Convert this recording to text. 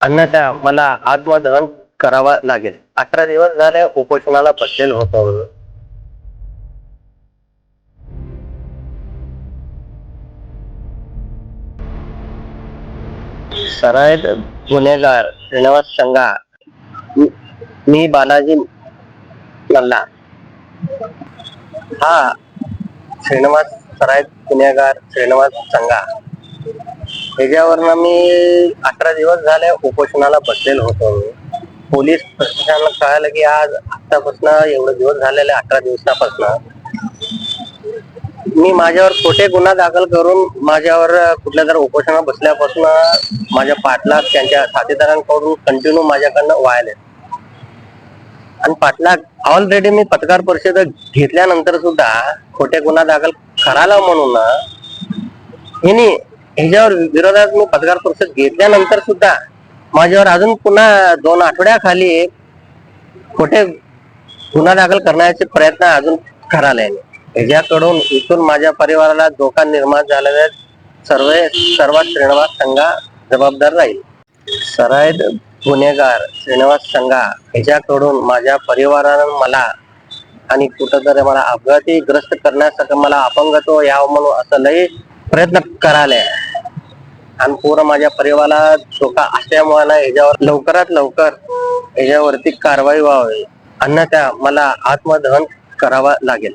अन्यथा मला आत्मदहन करावा लागेल. अठरा दिवस झाले उपोषणाला बसलेलो होतो. सरायत गुन्हेगार श्रीनिवास संघा मी- बालाजी मल्ला हा श्रीनिवास सरायत गुन्हेगार श्रीनिवास संघा ह्याच्यावरनं मी अठरा दिवस झाले उपोषणाला बसलेलो होतो पोलीस प्रशासनाला कळालं की आज आतापासून एवढे दिवस झालेले अठरा दिवसापासून. मी माझ्यावर खोटे गुन्हा दाखल करून माझ्यावर कुठल्या जर उपोषणा बसल्यापासून माझ्या पाटलाग त्यांच्या साथीदारांकडून कंटिन्यू माझ्याकडनं व्हायले आणि पाटलाग ऑलरेडी मी पत्रकार परिषद घेतल्यानंतर सुद्धा खोटे गुन्हा दाखल करायला म्हणून हिनी ह्याच्यावर विरोधात मी पत्रकार परिषद घेतल्यानंतर सुद्धा माझ्यावर अजून पुन्हा दोन आठवड्याखाली खोटे गुन्हा दाखल करण्याचे प्रयत्न अजून करायला आहे ह्याच्याकडून इथून माझ्या परिवाराला धोका निर्माण झालेल्या सर्व सर्वात श्रीनिवास संघा जबाबदार राहील. सराईद गुन्हेगार श्रीनिवास संघा ह्याच्याकडून माझ्या परिवारानं मला आणि कुठंतरी मला अपघाती ग्रस्त करण्यासाठी मला अपंगत्व यावं म्हणून असं लई प्रयत्न करायला आणि पूर्ण माझ्या परिवाराला धोका असल्यामुळे ना ह्याच्यावर लवकरात लवकर ह्याच्यावरती कारवाई व्हावी. अन्यथा मला आत्मदहन करावा लागेल.